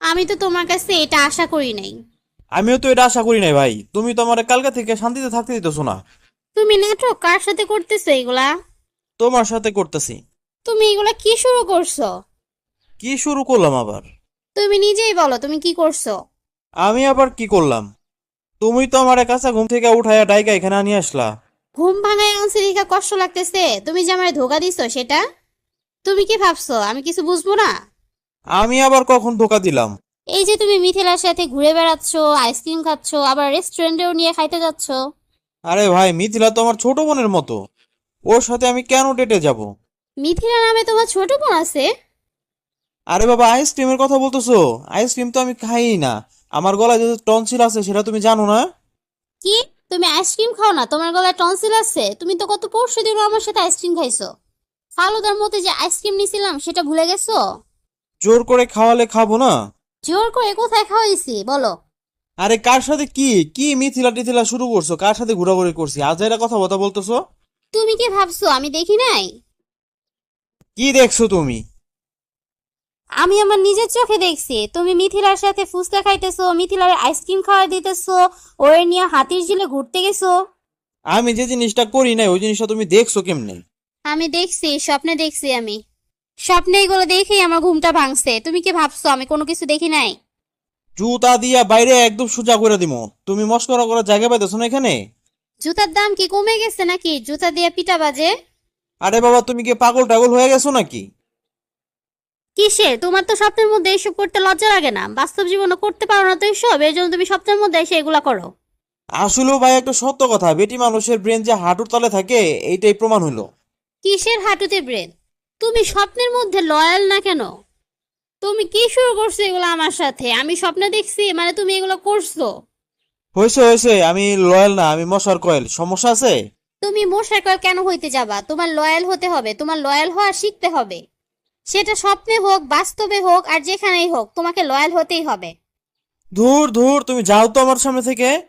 আমি তো তোমার কাছে এটা আশা করি নাই। আমিও তো এটা আশা করি নাই ভাই। তুমি তো আমার কালকে থেকে শান্তিতে থাকতে দিতেছো না। তুমি নাটক কার সাথে করতেছো এগুলা? তোমার সাথে করতেছি। তুমি এগুলা কি শুরু করছ? কি শুরু করলাম আবার? তুমি নিজেই বলো তুমি কি করছ? আমি আবার কি করলাম? তুমি তো আমার কাছে ঘুম থেকে উঠাইয়া ডাইকা এখানে নিয়ে আসলা। ঘুম ভাঙায় আনছি দেখা কষ্ট লাগতেছে। তুমি যে আমার ধোকা দিছো সেটা? তুমি কি ভাবছ? আমি কিছু বুঝব না? আমি আবার কখন ধোকা দিলাম? এই যে তুমি মিথিলার সাথে ঘুরে বেড়াচ্ছ আইসক্রিম খাচ্ছ আবার রেস্টুরেন্টেও নিয়ে খাইতে যাচ্ছ। আরে ভাই মিথিলা তো আমার ছোট বোনের মতো। ওর সাথে আমি কেন ডেটে যাব? মিথিলা নামে তোমার ছোট বোন আছে? আরে বাবা আইসক্রিমের কথা বলতেছো? আইসক্রিম তো আমি খাই না। আমার গলায় যে টনসিল আছে সেটা তুমি জানো না? কি? তুমি আইসক্রিম খাও না? তোমার গলায় টনসিল আছে? তুমি তো কত পরশু দিন আমার সাথে আইসক্রিম খাইছো। ফালুদার মতো যে আইসক্রিম নিছিলাম সেটা ভুলে গেছো? জোর করে খাওয়ালে খাব না? জোর করে কোথায় খাওয়াইছি? বলো। আরে কার সাথে কি? কি মিথিলা টিথিলা শুরু করছ? কার সাথে ঘোরাঘুরি করছি? আজ এরা কথা কথা বলতেছো? তুমি কি ভাবছ আমি দেখি নাই? কি দেখছ তুমি? আমি আমার নিজের চোখে দেখছি। তুমি মিথিলার সাথে ফুচকা খাইতেছো মিথিলার আইসক্রিম খাওয়া দিতেছো ওরে নিয়ে হাতির ঝিলে ঘুরতে গেছো। আমি যে জিনিসটা করি নাই ওই জিনিসটা তুমি দেখছ কেমনে? আমি দেখছি স্বপ্নে দেখছি আমি। স্বপ্নে এগুলো দেখেই আমার ঘুমটা ভাঙছে। তুমি কি ভাবছ আমি কোনো কিছু দেখি নাই? জুতা দিয়া বাইরে একদম সোজা করে দিমো। তুমি মস্করা করার জায়গা পাইতেছো না এখানে? জুতার দাম কি কমে গেছে নাকি? জুতা দিয়ে পিটা বাজে? আরে বাবা তুমি কি পাগল টাগল হয়ে গেছো নাকি? কিসের? তোমার তো স্বপ্নের মধ্যে এসব করতে লজ্জা লাগে না। বাস্তব জীবনে করতে পারো না তো এসব এই জন্য তুমি স্বপ্নের মধ্যে এসে এগুলা করো। আসলেও ভাই একটা সত্য কথা বেটি মানুষের ব্রেন যে হাঁটুর তলে থাকে এইটাই প্রমাণ হলো। কিসের হাঁটুতে ব্রেন? তুমি স্বপ্নের মধ্যে লয়াল না কেন? তুমি কি শুরু করছ এগুলো আমার সাথে? আমি স্বপ্নে দেখছি মানে তুমি এগুলো করছ। হয়েছে হয়েছে আমি লয়াল না আমি মশার কয়েল সমস্যা আছে? তুমি মশার কয়েল কেন হইতে যাবা? তোমার লয়াল হতে হবে তোমার লয়াল হওয়া শিখতে হবে। সেটা স্বপ্নে হোক বাস্তবে হোক আর যেখানেই হোক তোমাকে লয়াল হতেই হবে। ধুর ধুর তুমি যাও তো আমার সামনে থেকে।